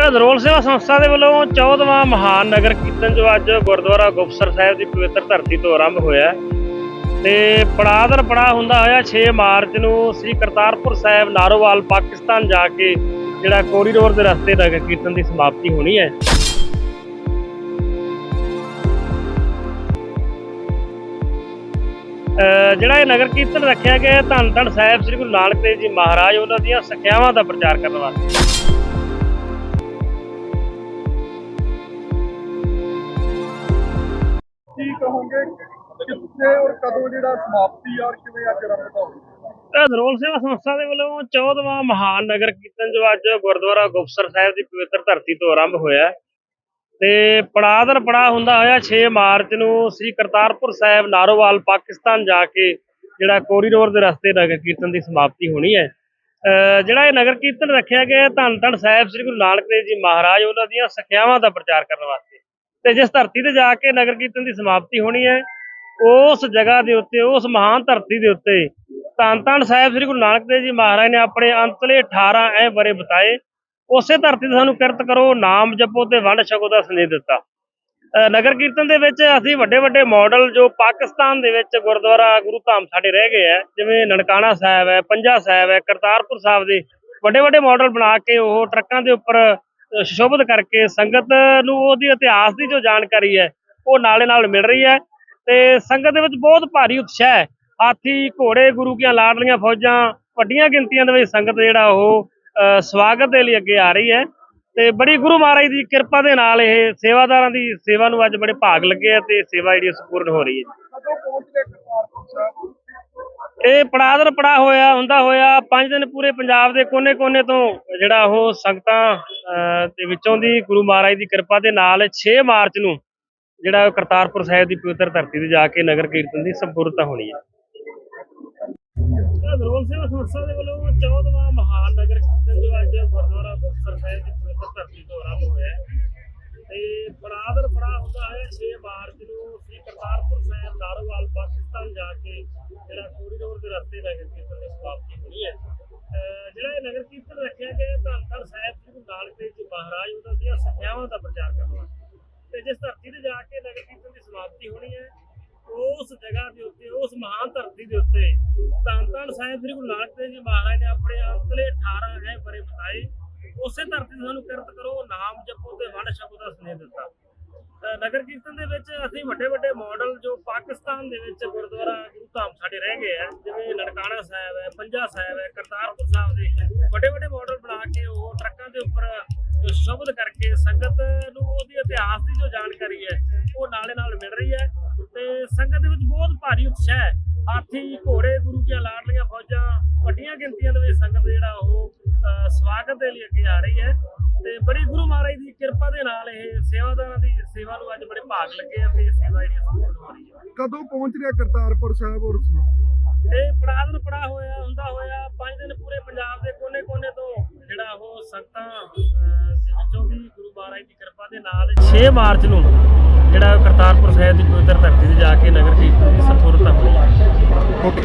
ਇਹ ਨਰੋਲ ਸੇਵਾ ਸੰਸਥਾ ਦੇ ਵੱਲੋਂ 14ਵਾਂ ਮਹਾਨ ਨਗਰ ਕੀਰਤਨ ਜੋ ਅੱਜ ਗੁਰਦੁਆਰਾ ਗੁਪਸਰ ਸਾਹਿਬ ਦੀ ਪਵਿੱਤਰ ਧਰਤੀ ਤੋਂ ਆਰੰਭ ਹੋਇਆ ਹੈ। ਤੇ ਪੜਾਅ ਦਰ ਪੜਾਅ ਹੁੰਦਾ ਹੋਇਆ 6 ਮਾਰਚ ਨੂੰ ਸ੍ਰੀ ਕਰਤਾਰਪੁਰ ਸਾਹਿਬ ਨਾਰੋਵਾਲ, ਪਾਕਿਸਤਾਨ ਜਾ ਕੇ ਜਿਹੜਾ ਕੋਰੀਡੋਰ ਦੇ ਰਸਤੇ ਨਗਰ ਕੀਰਤਨ ਦੀ ਸਮਾਪਤੀ ਹੋਣੀ ਹੈ। ਜਿਹੜਾ ਇਹ ਨਗਰ ਕੀਰਤਨ ਰੱਖਿਆ ਗਿਆ ਧੰਨ ਧੰਨ ਸਾਹਿਬ ਸ੍ਰੀ ਗੁਰੂ ਨਾਨਕ ਦੇਵ ਜੀ ਮਹਾਰਾਜ ਉਹਨਾਂ ਦੀਆਂ ਸਿੱਖਿਆਵਾਂ ਦਾ ਪ੍ਰਚਾਰ ਕਰਨ ਵਾਸਤੇ। ਕਹੋਗੇ ਕਿੱਥੇ ਔਰ ਕਦੋਂ ਜਿਹੜਾ ਸਮਾਪਤੀ ਔਰ ਕਿਵੇਂ ਅੱਜ ਆਰੰਭ ਹੋਊਗੀ ਇਹ ਨਰੋਲ ਸੇਵਾ ਸੰਸਥਾ ਦੇ ਵੱਲੋਂ 14ਵਾਂ ਮਹਾਨ ਨਗਰ ਕੀਰਤਨ ਜੋ ਅੱਜ ਗੁਰਦੁਆਰਾ ਗੁਪਸਰ ਸਾਹਿਬ ਦੀ ਪਵਿੱਤਰ ਧਰਤੀ ਤੋਂ ਆਰੰਭ ਹੋਇਆ ਤੇ ਪੜਾਅ ਦਰ ਪੜਾਅ ਹੁੰਦਾ ਹੋਇਆ 6 ਮਾਰਚ ਨੂੰ ਸ੍ਰੀ ਕਰਤਾਰਪੁਰ ਸਾਹਿਬ ਨਾਰੋਵਾਲ ਪਾਕਿਸਤਾਨ ਜਾ ਕੇ ਜਿਹੜਾ ਕੋਰੀਡੋਰ ਦੇ ਰਸਤੇ ਨਗਰ ਕੀਰਤਨ ਦੀ ਸਮਾਪਤੀ ਹੋਣੀ ਹੈ। ਅਹ ਜਿਹੜਾ ਇਹ ਨਗਰ ਕੀਰਤਨ ਰੱਖਿਆ ਗਿਆ ਹੈ, ਧੰਨ ਧੰਨ ਸਾਹਿਬ ਸ੍ਰੀ ਗੁਰੂ ਨਾਨਕ ਦੇਵ ਜੀ ਮਹਾਰਾਜ ਉਹਨਾਂ ਦੀਆਂ ਸਿੱਖਿਆਵਾਂ ਦਾ ਪ੍ਰਚਾਰ ਕਰਨ ਵਾਸਤੇ। ਤੇ ਜਿਸ ਧਰਤੀ ਤੇ ਜਾ ਕੇ ਨਗਰ ਕੀਰਤਨ ਦੀ ਸਮਾਪਤੀ ਹੋਣੀ ਹੈ, ਉਸ ਜਗ੍ਹਾ ਦੇ ਉੱਤੇ, ਉਸ ਮਹਾਨ ਧਰਤੀ ਦੇ ਉੱਤੇ ਧੰਨ ਧੰਨ ਸਾਹਿਬ ਸ੍ਰੀ ਗੁਰੂ ਨਾਨਕ ਦੇਵ ਜੀ ਮਹਾਰਾਜ ਨੇ ਆਪਣੇ ਅੰਤਲੇ 18 ਐ ਬਰੇ ਬਤਾਏ। ਉਸੇ ਧਰਤੀ ਤੇ ਸਾਨੂੰ ਕਿਰਤ ਕਰੋ, ਨਾਮ ਜਪੋ ਤੇ ਵੰਡ ਛਕੋ ਦਾ ਸੰਦੇਸ਼ ਦਿੱਤਾ। ਨਗਰ ਕੀਰਤਨ ਦੇ ਵਿੱਚ ਅਸੀਂ ਵੱਡੇ ਵੱਡੇ ਮਾਡਲ ਜੋ ਪਾਕਿਸਤਾਨ ਦੇ ਵਿੱਚ ਗੁਰਦੁਆਰਾ ਗੁਰੂ ਧਾਮ ਸਾਡੇ ਰਹਿ ਗਏ ਆ, ਜਿਵੇਂ ਨਨਕਾਣਾ ਸਾਹਿਬ ਹੈ, ਪੰਜਾ ਸਾਹਿਬ ਹੈ, ਕਰਤਾਰਪੁਰ ਸਾਹਿਬ ਦੇ ਵੱਡੇ ਵੱਡੇ ਮਾਡਲ ਬਣਾ ਕੇ ਉਹ ਟਰੱਕਾਂ ਦੇ ਉੱਪਰ ਅਹ ਸੁਸ਼ੋਭਿਤ ਕਰਕੇ ਸੰਗਤ ਨੂੰ ਉਹਦੀ ਇਤਿਹਾਸ ਦੀ ਜੋ ਜਾਣਕਾਰੀ ਹੈ, ਉਹ ਨਾਲੇ ਨਾਲ ਮਿਲ ਰਹੀ ਹੈ ਤੇ ਸੰਗਤ ਦੇ ਵਿੱਚ ਬਹੁਤ ਭਾਰੀ ਉਤਸ਼ਾਹ ਹੈ। ਹਾਥੀ, ਘੋੜੇ, ਗੁਰੂ ਕੀਆਂ ਲਾਡਲੀਆਂ ਫੌਜਾਂ, ਵੱਡੀਆਂ ਗਿਣਤੀਆਂ ਦੇ ਵਿੱਚ ਸੰਗਤ ਜਿਹੜਾ ਉਹ ਸਵਾਗਤ ਦੇ ਲਈ ਅੱਗੇ ਆ ਰਹੀ ਹੈ ਤੇ ਬੜੀ ਗੁਰੂ ਮਹਾਰਾਜ ਦੀ ਕਿਰਪਾ ਦੇ ਨਾਲ ਇਹ ਸੇਵਾਦਾਰਾਂ ਦੀ ਸੇਵਾ ਨੂੰ ਅੱਜ ਬੜੇ ਭਾਗ ਲੱਗੇ ਆ ਤੇ ਸੇਵਾ ਜਿਹੜੀ ਸੰਪੂਰਨ ਹੋ ਰਹੀ ਹੈ। ਕਦੋਂ ਪਹੁੰਚਦੇ ਕਰਤਾਰਪੁਰ ਪੜਾਦਰ ਪੜਾ ਹੋਇਆ, ਹੁੰਦਾ ਹੋਇਆ, ਪੰਜ ਦਿਨ ਪੂਰੇ ਪੰਜਾਬ ਦੇ ਕੋਨੇ-ਕੋਨੇ ਤੋਂ ਜਿਹੜਾ ਉਹ ਸੰਗਤਾਂ ਦੇ ਵਿੱਚੋਂ ਦੀ ਗੁਰੂ ਮਹਾਰਾਜ ਦੀ ਕਿਰਪਾ ਦੇ ਨਾਲ 6 ਮਾਰਚ ਨੂੰ ਜਿਹੜਾ ਕਰਤਾਰਪੁਰ ਸਾਹਿਬ ਦੀ ਪਵਿੱਤਰ ਧਰਤੀ ਤੇ ਜਾ ਕੇ ਨਗਰ ਕੀਰਤਨ ਦੀ ਸੰਪੂਰਨਤਾ ਹੋਣੀ ਹੈ। ਨਰੋਲ ਸੇਵਾ ਸੰਸਥਾ ਦੇ ਵੱਲੋਂ 14ਵਾਂ ਮਹਾਨ ਨਗਰ ਕੀਰਤਨ ਜੋ ਅੱਜ ਗੁਰਦੁਆਰਾ ਮੁਕਤਸਰ ਸਾਹਿਬ ਦੀ ਪਵਿੱਤਰ ਧਰਤੀ ਤੋਂ ਆਰੰਭ ਹੋਇਆ ਹੈ। ਤੇ ਬਰਾਦਰ ਬੜਾ ਹੁੰਦਾ ਹੈ 6 ਮਾਰਚ ਨੂੰ ਸ੍ਰੀ ਕਰਤਾਰਪੁਰ ਸਾਹਿਬ, ਨਾਰੋਵਾਲ, ਪਾਕਿਸਤਾਨ ਜਾ ਕੇ ਜਿਹੜਾ ਕੋਰੀਡੋਰ ਦੇ ਰਸਤੇ ਨਗਰ ਕੀਰਤਨ ਦੀ ਸਮਾਪਤੀ ਹੋਣੀ ਹੈ। ਅਹ ਜਿਹੜਾ ਇਹ ਨਗਰ ਕੀਰਤਨ ਰੱਖਿਆ ਗਿਆ ਧੰਨ ਧੰਨ ਸਾਹਿਬ ਸ੍ਰੀ ਗੁਰੂ ਨਾਨਕ ਦੇਵ ਜੀ ਮਹਾਰਾਜ ਉਹਨਾਂ ਦੀਆਂ ਸਿੱਖਿਆਵਾਂ ਦਾ ਪ੍ਰਚਾਰ ਕਰਨ ਤੇ ਜਿਸ ਧਰਤੀ ਤੇ ਜਾ ਕੇ ਨਗਰ ਕੀਰਤਨ ਦੀ ਸਮਾਪਤੀ ਹੋਣੀ ਹੈ, ਉਸ ਜਗ੍ਹਾ ਦੇ ਉੱਤੇ, ਉਸ ਮਹਾਨ ਧਰਤੀ ਦੇ ਉੱਤੇ ਧੰਨ ਧੰਨ ਸਾਹਿਬ ਸ੍ਰੀ ਗੁਰੂ ਨਾਨਕ ਦੇਵ ਜੀ ਮਹਾਰਾਜ ਨੇ ਆਪਣੇ ਅੰਤਲੇ 18 ਐ ਬਰੇ ਬਤਾਏ। ਉਸੇ ਧਰਤੀ ਤੇ ਸਾਨੂੰ ਕਿਰਤ ਕਰੋ, ਨਾਮ ਜਪੋ ਤੇ ਵੰਡ ਛਕੋ ਦਾ ਸਨੇਹ ਦਿੱਤਾ। ਨਗਰ ਕੀਰਤਨ ਦੇ ਵਿੱਚ ਅਸੀਂ ਵੱਡੇ ਵੱਡੇ ਮਾਡਲ ਜੋ ਪਾਕਿਸਤਾਨ ਦੇ ਵਿੱਚ ਗੁਰਦੁਆਰਾ ਗੁਰੂ ਧਾਮ ਸਾਡੇ ਰਹਿ ਗਏ ਆ, ਜਿਵੇਂ ਨਨਕਾਣਾ ਸਾਹਿਬ ਹੈ, ਪੰਜਾ ਸਾਹਿਬ ਹੈ, ਕਰਤਾਰਪੁਰ ਸਾਹਿਬ ਦੇ ਵੱਡੇ ਵੱਡੇ ਮਾਡਲ ਬਣਾ ਕੇ ਉਹ ਟਰੱਕਾਂ ਦੇ ਉੱਪਰ ਸ਼ਬਦ ਕਰਕੇ ਸੰਗਤ ਨੂੰ ਉਹਦੀ ਇਤਿਹਾਸ ਦੀ ਜੋ ਜਾਣਕਾਰੀ ਹੈ, ਉਹ ਨਾਲੇ ਨਾਲ ਮਿਲ ਰਹੀ ਹੈ ਤੇ ਸੰਗਤ ਦੇ ਵਿੱਚ ਬਹੁਤ ਭਾਰੀ ਉਤਸ਼ਾਹ ਹੈ। ਹਾਥੀ, ਘੋੜੇ, ਗੁਰੂ ਕੀਆਂ ਲਾਡਲੀਆਂ ਫੌਜਾਂ, ਵੱਡੀਆਂ ਗਿਣਤੀਆਂ ਦੇ ਵਿੱਚ ਸੰਗਤ ਜਿਹੜਾ ਉਹ ਸਵਾਗਤ ਦੇ ਲਈ ਅੱਗੇ ਆ ਰਹੀ ਹੈ। ਬੜੀ ਗੁਰੂ ਮਹਾਰਾਜ ਦੀ ਕਿਰਪਾ ਦੇ ਨਾਲ ਇਹ ਸੇਵਾਦਾਰਾਂ ਦੀ ਸੇਵਾ ਨੂੰ ਅੱਜ ਬੜੇ ਭਾਗ ਲੱਗੇ ਆ ਤੇ ਸੇਵਾ ਜਿਹੜੀ ਸੰਪੂਰਨ ਹੋ ਰਹੀ ਹੈ ਕਦੋਂ ਪਹੁੰਚ ਰਿਹਾ ਕਰਤਾਰਪੁਰ ਸਾਹਿਬ ਔਰ ਇਹ ਪੜਾਅ ਦਿਨ ਪੜਾ ਹੋਇਆ ਹੁੰਦਾ ਹੋਇਆ ਪੰਜ ਦਿਨ ਪੂਰੇ ਪੰਜਾਬ ਦੇ ਕੋਨੇ-ਕੋਨੇ ਤੋਂ ਜਿਹੜਾ ਉਹ ਸੰਗਤਾਂ ਵਿੱਚੋਂ ਦੀ ਗੁਰੂ ਮਹਾਰਾਜ ਦੀ ਕਿਰਪਾ ਦੇ ਨਾਲ 6 ਮਾਰਚ ਨੂੰ ਜਿਹੜਾ ਕਰਤਾਰਪੁਰ ਸਾਹਿਬ ਦੀ ਪਵਿੱਤਰ ਧਰਤੀ ਤੇ ਜਾ ਕੇ ਨਗਰ ਕੀਰਤਨ ਦੀ ਸੰਪੂਰਨਤਾ ਹੋਣੀ ਹੈ ਓਕੇ